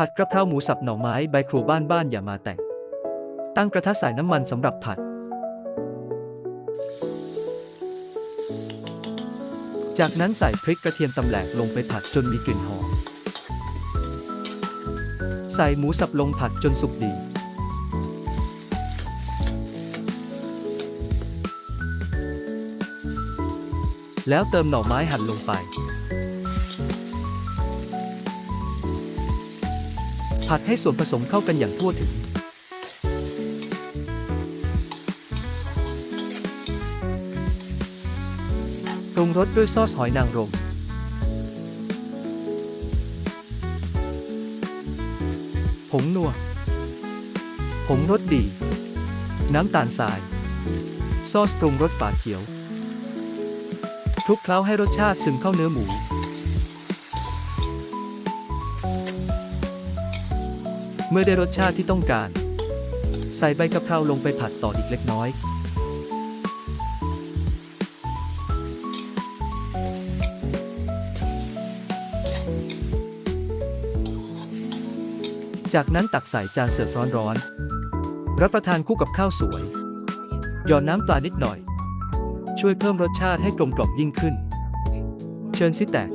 ผัดกระเพราหมูสับหน่อไม้ใบครัวบ้านบ้านอย่ามาแต่ง ตั้งกระทะใส่น้ำมันสำหรับผัด จากนั้นใส่พริกกระเทียมตำแหลกลงไปผัดจนมีกลิ่นหอม ใส่หมูสับลงผัดจนสุกดี แล้วเติมหน่อไม้หั่นลงไป ผัดให้ส่วนผสมเข้ากันอย่างทั่วถึง ปรุงรสด้วยซอสหอยนางรม ผงนัว ผงรสดี น้ำตาลทราย ซอสปรุงรสฝาเขียวคลุกเคล้าให้รสชาติซึมเข้าเนื้อหมู เมื่อได้รสชาติที่ต้องการ ใส่ใบกะเพราลงไปผัดต่ออีกเล็กน้อย จากนั้นตักใส่จานเสิร์ฟร้อนๆ รับประทานคู่กับข้าวสวย หยอดน้ำปลานิดหน่อย ช่วยเพิ่มรสชาติให้กลมกล่อมยิ่งขึ้น เชิญสิแตก